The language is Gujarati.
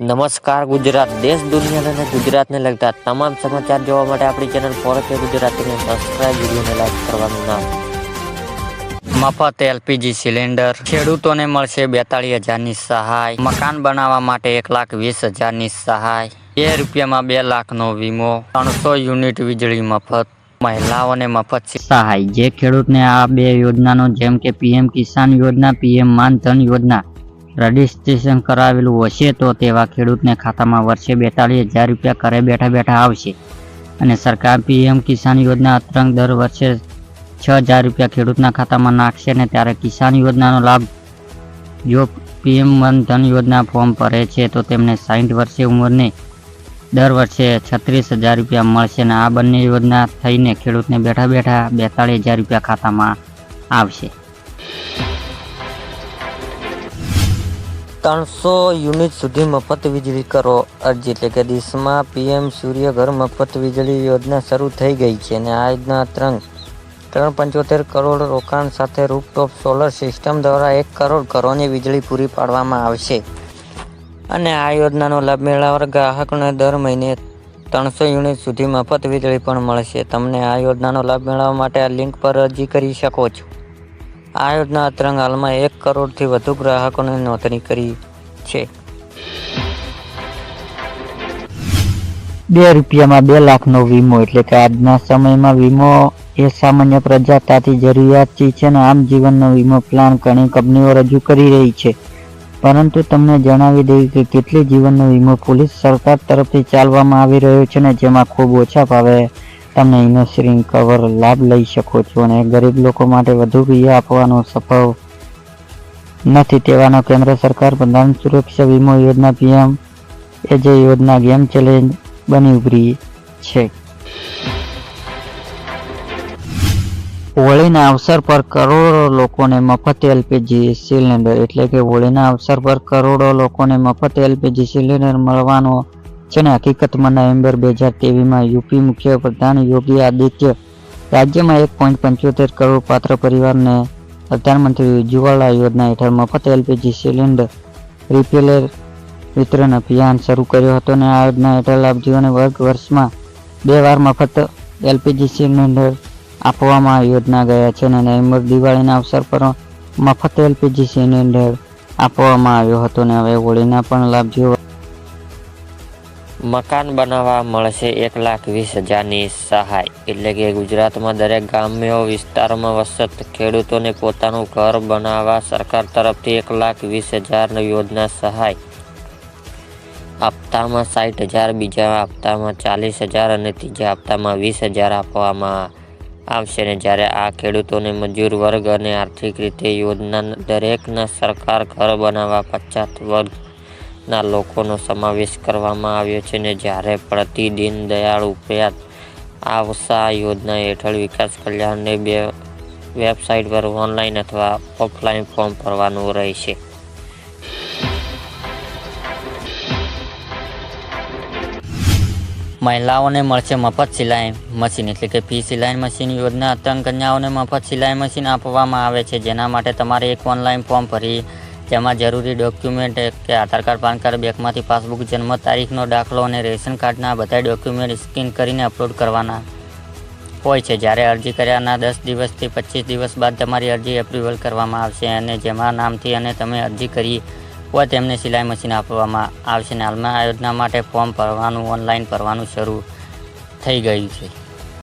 નમસ્કાર ગુજરાત દેશ, દુનિયા અને ગુજરાતને લગતા તમામ સમાચાર જોવા માટે આપણી ચેનલ ફોરકે ગુજરાતીને સબસ્ક્રાઇબ વિડીયોને લાઈક કરવાનું ના મફત એલપીજી સિલિન્ડર ખેડૂતોને મળશે બેતાળીસ હજારની સહાય. મકાન બનાવવા માટે એક લાખ વીસ હજારની સહાય. બે રૂપિયામાં બે લાખનો વીમો. ત્રણસો યુનિટ વીજળી મફત. મહિલાઓને મફત સહાય. જે ખેડૂતને આ બે યોજનાનો જેમ કે પીએમ કિસાન યોજના પીએમ માનધન યોજના રજીસ્ટ્રેશન કરાવેલું હશે તો તેવા ખેડૂતને ખાતામાં વર્ષે બેતાળીસ હજાર રૂપિયા ઘરે બેઠા બેઠા આવશે. અને સરકાર પીએમ કિસાન યોજના અતરંગ દર વર્ષે છ હજાર રૂપિયા ખેડૂતના ખાતામાં નાખશે ને ત્યારે કિસાન યોજનાનો લાભ જો પીએમ મનધન યોજના ફોર્મ ભરે છે તો તેમને સાઠ વર્ષે ઉંમરને દર વર્ષે છત્રીસ હજાર રૂપિયા મળશે અને આ બંને યોજના થઈને ખેડૂતને બેઠા બેઠા બેતાળીસ હજાર રૂપિયા ખાતામાં આવશે. ત્રણસો યુનિટ સુધી મફત વીજળી કરો. અરજી એટલે કે દેશમાં પીએમ સૂર્યઘર મફત વીજળી યોજના શરૂ થઈ ગઈ છે અને આ યોજના ત્રણ ત્રણ પંચોતેર કરોડ રોકાણ સાથે રૂપટોપ સોલર સિસ્ટમ દ્વારા એક કરોડ ઘરોની વીજળી પૂરી પાડવામાં આવશે. અને આ યોજનાનો લાભ મેળવવા ગ્રાહકોને દર મહિને ત્રણસો યુનિટ સુધી મફત વીજળી પણ મળશે. તમને આ યોજનાનો લાભ મેળવવા માટે આ લિંક પર અરજી કરી શકો છો. આ યોજના અતરંગ હાલમાં એક કરોડથી વધુ ગ્રાહકોને નોંધણી કરી છે. બે રૂપિયામાં બે લાખનો વીમો એટલે કે આજના સમયમાં વીમો એ સામાન્ય પ્રજાતાથી જરૂરિયાત ચીજ છે અને આમ જીવનનો વીમો પ્લાન ઘણી કંપનીઓ રજૂ કરી રહી છે. પરંતુ તમને જણાવી દઈએ કે કેટલી જીવનનો વીમો પોલીસ સરકાર તરફથી ચાલવામાં આવી રહ્યો છે ને જેમાં ખૂબ ઓછા ભાવે તમને ઇન્સ્યોરિંગ કવર લાભ લઈ શકો છો અને ગરીબ લોકો માટે વધુ વીમા આપવાનો સફળ નથી તેવાનો કેન્દ્ર સરકાર પ્રધાન સુરક્ષા વીમો યોજના પીએમ એ જે યોજના ગેમ ચેલેન્જ બની ઉભરી છે. હોળીના અવસર પર કરોડો લોકોને મફત એલપીજી સિલિન્ડર એટલે કે હોળીના અવસર પર કરોડો લોકોને મફત એલપીજી સિલિન્ડર મળવાનો છે ને હકીકતમાં નવેમ્બર બે હજાર તેવીસમાં યુપી મુખ્ય યોગી આદિત્ય રાજ્યમાં એક પોઈન્ટ પંચોતેર કરોડ પાત્ર પરિવારને પ્રધાનમંત્રી ઉજ્જવલા યોજના હેઠળ મફત એલપીજી સિલિન્ડર રિપેલર વિતરણ અભિયાન શરૂ કર્યો હતો અને આ યોજના હેઠળ લાભજીઓને વર્ગ વર્ષમાં બે વાર મફત એલપીજી સિલિન્ડર આપવામાં યોજના ગયા છે અને નવેમ્બર દિવાળીના અવસર પર મફત એલપીજી સિલિન્ડર આપવામાં આવ્યો હતો અને હવે હોળીના પણ લાભજીઓ મકાન બનાવવા મળશે એક લાખ વીસ હજારની સહાય. એટલે કે ગુજરાતમાં દરેક ગ્રામ્ય વિસ્તારમાં વસત ખેડૂતોને પોતાનું ઘર બનાવવા સરકાર તરફથી એક લાખ વીસ હજારની યોજના સહાય. હપ્તામાં સાઠ હજાર, બીજા હપ્તામાં ચાલીસ હજાર અને ત્રીજા હપ્તામાં વીસ હજાર આપવામાં આવશે. ને જ્યારે આ ખેડૂતોને મજૂર વર્ગ અને આર્થિક રીતે યોજના દરેકના સરકાર ઘર બનાવવા પછાત વર્ગના લોકોનો સમાવેશ કરવામાં આવ્યો છે ને જ્યારે પ્રતિદિન દયાળ ઉપયાત આવસા યોજના હેઠળ વિકાસ કલ્યાણને બે વેબસાઇટ પર ઓનલાઈન અથવા ઓફલાઈન ફોર્મ ભરવાનું રહેશે. મહિલાઓને મળશે મફત સિલાઈ મશીન એટલે કે ફી સિલાઈ મશીન યોજના. અંતર્ગત કન્યાઓને મફત સિલાઈ મશીન આપવામાં આવે છે. જેના માટે તમારે એક ઓનલાઈન ફોર્મ ભરી જેમાં જરૂરી ડોક્યુમેન્ટ કે આધાર કાર્ડ, પાન કાર્ડ, બેંકમાંથી પાસબુક, જન્મ તારીખનો દાખલો અને રેશન કાર્ડના બધા ડોક્યુમેન્ટ સ્કેન કરીને અપલોડ કરવાના હોય છે. જ્યારે અરજી કર્યાના દસ દિવસથી પચીસ દિવસ બાદ તમારી અરજી એપ્રુવલ કરવામાં આવશે અને જેમાં નામથી અને તમે અરજી કરી હોય તેમને સિલાઈ મશીન આપવામાં આવશે. અને હાલમાં આ યોજના માટે ફોર્મ ભરવાનું ઓનલાઈન ભરવાનું શરૂ થઈ ગયું છે.